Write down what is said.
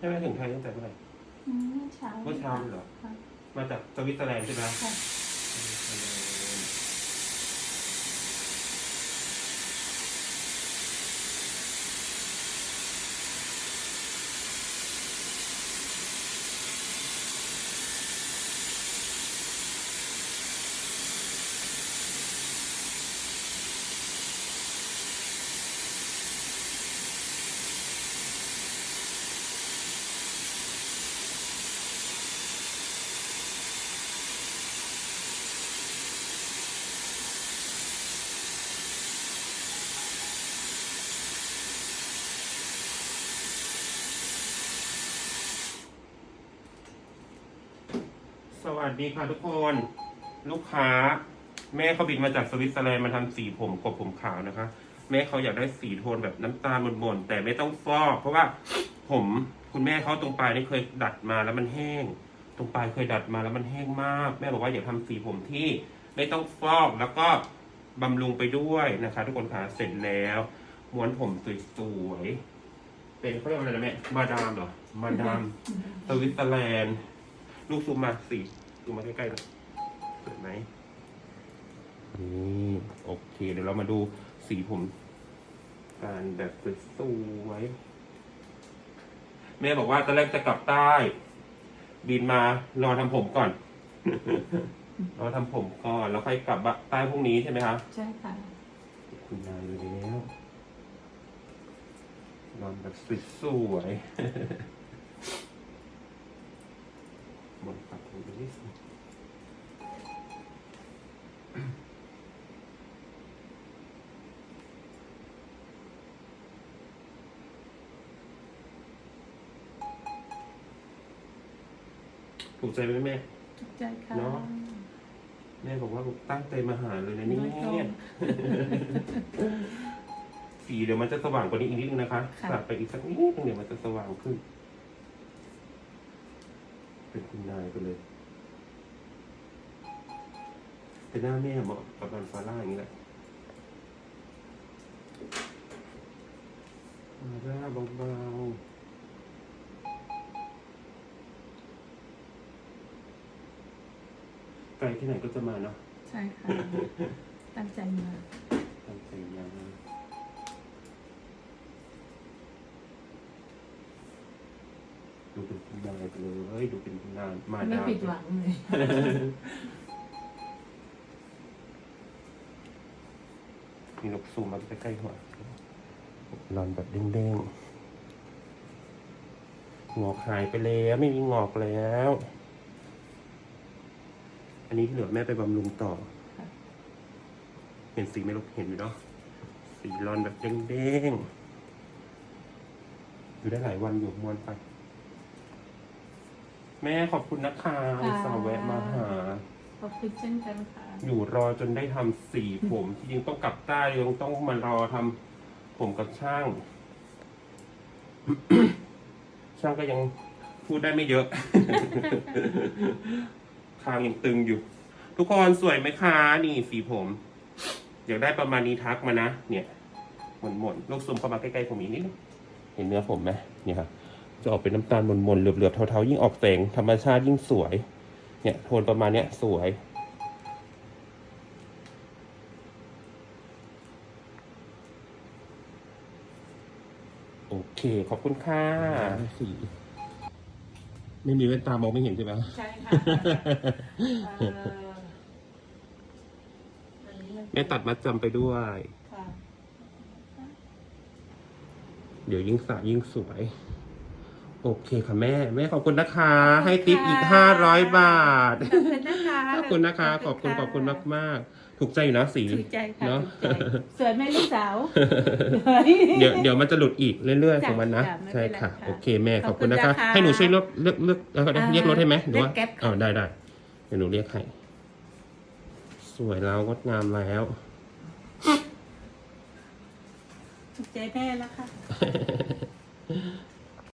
ใช่ไหมถึงไทยตั้งแต่เมื่อไหร่อืมเมื่อเช้าเมื่อเช้าเลยเหรอ ค่ะ มาจากสวิตเซอร์แลนด์ใช่ไหม ค่ะสวิตเซอร์ วัสดีค่ะทุกคน ลูกค้า แม่เขาบินมาจากสวิตเซอร์แลนด์มาทำสีผมกบผมขาวนะคะ แม่เขาอยากได้สีโทนแบบน้ำตาลบนๆแต่ไม่ต้องฟอกเพราะว่าผมคุณแม่เขาตรงปลายนี่เคยดัดมาแล้วมันแห้ง ตรงปลายเคยดัดมาแล้วมันแห้งมาก แม่บอกว่าอยากทำสีผมที่ไม่ต้องฟอกแล้วก็บำรุงไปด้วยนะคะ ทุกคนค่ะเสร็จแล้วม้วนผมสวยๆเป็นเขาเรียกว่าอะไรนะแม่มาดามเหรอมาดามสวิตเซอร์แลนด์ ลูกซูมมาสิซูมมาใกล้ๆหน่อยสวยไหมนี่โอเค เดี๋ยวเรามาดูสีผมการแบบสวยๆแม่บอกว่าตอนแรกจะกลับใต้ บินมารอทำผมก่อน รอทำผมก่อนแล้วค่อยกลับบ้านใต้พรุ่งนี้ใช่ไหมคะ ใช่ค่ะ คุณนายอยู่แล้วนอนแบบสวยๆ หมด ปัดผมไปนิดนึงถูกใจไหมแม่ ถูกใจค่ะเนอะ แม่บอกว่าตั้งใจมาหาเลยนะเนี่โดยตรงยสีเดี๋ยวมันจะสว่างกว่านี้อีกนิดนึงนะคะค่ะตัดไปอีกสักนิดนึงเดี๋ยวมันจะสว่างขึ้น เป็นคุณนายไปเลย แต่หน้าแม่เหมาะกับบันฟาร่าอย่างนี้แหละฟาร่าเบาๆไกลที่ไหนก็จะมาเนาะใช่ค่ะ ตั้งใจมา ตั้งใจมาดูเป็นคุณนายไปเลยดูเป็นคุณนายมาไม่ดามผิดหวังเลย มีนกซูมมาใกล้ๆหัวรอนแบบเด้งๆงอกหายไปแล้วไม่มีงอกแล้ว อันนี้เหลือแม่ไปบำรุงต่อค่ะเห็นสีไหม่ลูกเห็นอยู่เนาะสีรอนแบบเด้งๆอยู่ได้หลายวันอยู่มวนไป แม่ขอบคุณนะคะอุตสาวแวะมาหา ขอบคุณเช่นกันค่ะ อยู่รอจนได้ทำสีผมที่จริงต้องกลับใต้ยังต้องมารอทำผมกับช่าง ช่างก็ยังพูดได้ไม่เยอะ คางยังตึงอยู่ ทุกคนสวยไหมคะนี่สีผม อยากได้ประมาณนี้ทักมานะ เนี่ย หม่นหม่นๆลูกซูมเข้ามาใกล้ๆผมอีกนิดนึงเห็นเนื้อผมไหมเนี่ยครับจะออกเป็นน้ำตาลหม่นๆเหลือบๆเทาๆยิ่งออกแสงธรรมชาติยิ่งสวย เนี่ยโทนประมาณเนี้ยสวย โอเค ขอบคุณค่ะสีไม่มีแว่นตามองไม่เห็นใช่ไหมใช่ค่ะเอ่ออันนี้มันแม่ตัดมัดจำไปด้วย ค่ะ เดี๋ยวยิ่งสระยิ่งสวย โอเคค่ะแม่ แม่ขอบคุณนะคะ ให้ติปอีกห้าร้อยบาท ขอบคุณนะคะ ขอบคุณนะคะ ขอบคุณขอบคุณมากมากๆถูกใจอยู่นะสีถูกใจค่ะเนอะถูกใจสวยไหมลูกสาว เดี๋ยวเดี๋ยวมันจะหลุดอีกเรื่อยๆจ้ะของมันนะจ้ะไม่ใช่เป็นไรค่ะค่ะ โอเคแม่ขอบคุณขอบนะคุณคะนะคะ ให้หนูช่วยเลือกเลือกเลือกเอ่ออ่าเรียกรถให้ไหมหรือว่าเรียกแก๊ปค่ะอ๋อได้ได้เดี๋ยวหนูเรียกให้ สวยแล้วงดงามแล้วถูกใจแม่แล้วค่ะ